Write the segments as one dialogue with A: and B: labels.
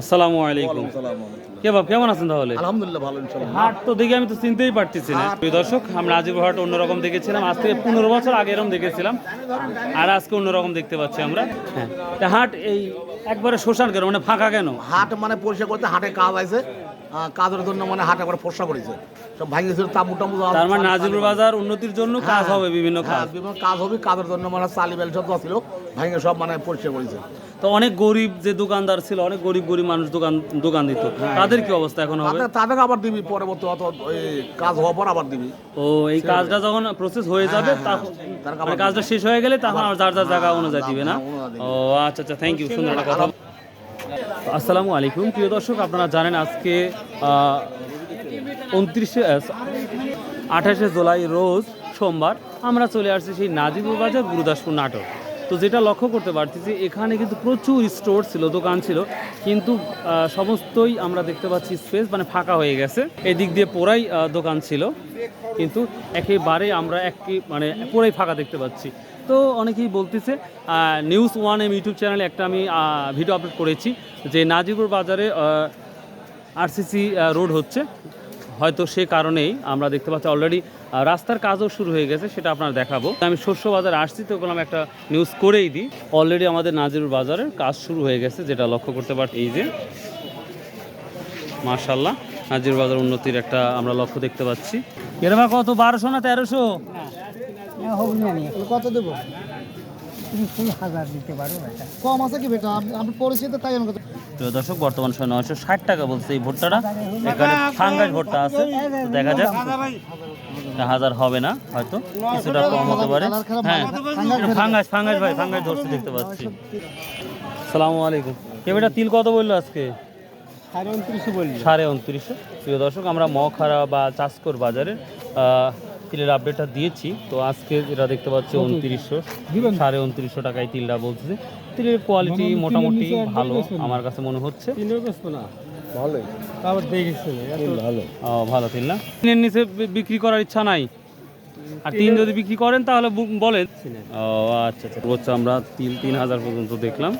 A: আসসালামু আলাইকুম। কে বাব কেমন আছেন তাহলে?
B: আলহামদুলিল্লাহ ভালো
A: হাট তো দেখে আমি তো চিনতেই পারতেছি না। দর্শক আমরা আজিব হাট অন্যরকম দেখেছিলাম। আজ থেকে পনেরো বছর আগে এরকম দেখেছিলাম। আর আজকে অন্যরকম দেখতে পাচ্ছি আমরা। হ্যাঁ। তা হাট এই একবারে শোষণ কেন? মানে ফাঁকা কেন?
B: হাট মানে পরিষ্কার করতে হাটে কাজ আছে। কাজের জন্য মানে হাট একবার ফর্সা করেছে। সব টাবু
A: তার মানে নাজিবুর বাজার উন্নতির জন্য কাজ
B: হ্যাঁ,
A: হবে বিভিন্ন
B: হ্যাঁ,
A: কাজ।
B: বিভিন্ন কাজ হবে কাজের জন্য মানে চালি বেল সব ছিল ভাঙে সব মানে পরিষ্কার করেছে।
A: তো অনেক গরিব যে দোকানদার ছিল অনেক গরিব গরিব মানুষ দোকান দোকান দিত। তাদের কি অবস্থা এখন হবে?
B: তাদের আবার দিবি পরবর্তী অত কাজ হওয়ার পর আবার দিবি।
A: ও এই কাজটা যখন প্রসেস হয়ে যাবে
B: হ্যাঁ,
A: তখন
B: তার
A: মানে কাজটা শেষ হয়ে গেলে তখন আর যার যার জায়গা অনুযায়ী দিবে না? ও আচ্ছা আচ্ছা থ্যাংক ইউ সুন্দর একটা কথা। আসসালামু আলাইকুম। প্রিয় দর্শক আপনারা জানেন আজকে উনত্রিশে আঠাশে জুলাই রোজ সোমবার আমরা চলে আসছি সেই নাজিবুর বাজার গুরুদাসপুর নাটক। তো যেটা লক্ষ্য করতে পারতেছি এখানে কিন্তু প্রচুর স্টোর ছিল দোকান ছিল কিন্তু সমস্তই আমরা দেখতে পাচ্ছি স্পেস মানে ফাঁকা হয়ে গেছে। এদিক দিয়ে আহ, দোকান ছিল কিন্তু একেবারে আমরা একই মানে পুরাই ফাঁকা দেখতে পাচ্ছি। তো অনেকেই বলতেছে নিউজ ওয়ান এম ইউটিউব চ্যানেলে একটা আমি ভিডিও আপলোড করেছি যে নাজিবুর বাজারে আরসিসি রোড হচ্ছে। হয়তো সে কারণেই আমরা দেখতে পাচ্ছি অলরেডি রাস্তার কাজও শুরু হয়ে গেছে সেটা আপনার দেখাবো। আমি শস্য বাজারে আসছি তো ওগুলো একটা নিউজ করেই দিই। অলরেডি আমাদের নাজিরুর বাজারের কাজ শুরু হয়ে গেছে যেটা লক্ষ্য করতে পারছি এই যে মার্শাল্লাহ নাজির বাজার উন্নতির একটা আমরা লক্ষ্য দেখতে পাচ্ছি। এরকম কত বারোশো না তেরোশো?
B: কত দেবো?
C: হাজার দিতে পারো এটা
B: কম আছে কি বেটা? আপনি পরিচিত তাই আমি
A: প্রিয় দর্শক বর্তমান সময় নয়শো ষাট টাকা বলছে এই ভুট্টাটা। এখানে ফাঙ্গাস ভুট্টা আছে। দেখা যাক। হাজার হবে না হয়তো। কিছুটা কম হতে পারে। হ্যাঁ। ফাঙ্গাস ফাঙ্গাস ভাই ফাঙ্গাস ধরছে দেখতে পাচ্ছি। সালামু আলাইকুম। কে বেটা তিল কত বলল আজকে?
C: সাড়ে উনত্রিশে বললি।
A: সাড়ে উনত্রিশশো প্রিয় দর্শক আমরা মখারা বা চাষকর বাজারে আহ, তিলের আপডেটটা দিয়েছি। তো আজকে যেটা দেখতে পাচ্ছি উনত্রিশশো সাড়ে উনত্রিশশো টাকায় তিলটা বলছে তিলের কোয়ালিটি মোটামুটি ভালো আমার কাছে মনে হচ্ছে।
C: তারপর দেখেছি।
B: ভালো।
A: ও ভালো তিল না? তিনের নিচে বিক্রি করার ইচ্ছা নাই। আর তিন যদি বিক্রি করেন তাহলে বলেন। ও আচ্ছা আচ্ছা। হচ্ছে আমরা তিল তিন হাজার পর্যন্ত দেখলাম।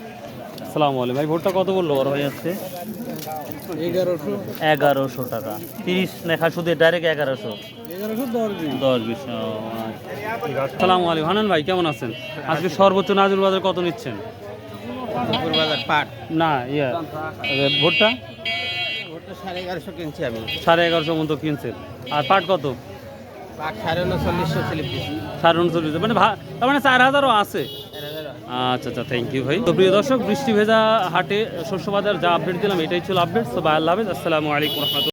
A: আসসালামু আলাইকুম। ভাই ভোটটা কত বলল বড় ভাই আজকে?
C: এগারোশো।
A: এগারোশো টাকা। তিরিশ লেখা শুধু ডাইরেক্ট এগারোশো।
C: দশ
A: বিশ। আচ্ছা। আসসালামু আলাইকুম। হানান ভাই কেমন আছেন? আজকে সর্বোচ্চ নাজুর বাজার কত নিচ্ছেন?
C: বাজার পাট।
A: না ইয়া এ, ভোটটা?
C: সাড়ে এগারোশো কিনছি আমি।
A: সাড়ে এগারোশো মতো কিনছেন। আর পাট কত?
C: সাড়ে উনচল্লিশশো
A: সাড়ে উনচল্লিশ মানে ভা- তার মানে চার হাজারও আছে। আচ্ছা আচ্ছা থ্যাংক ইউ ভাই। তো প্রিয় দর্শক, বৃষ্টি ভেজা হাটে শস্য বাজার যা আপডেট দিলাম, এটাই ছিল আপডেট তো বাই আল্লাহ আসসালামু আলাইকুম রহমতুল্লাহ।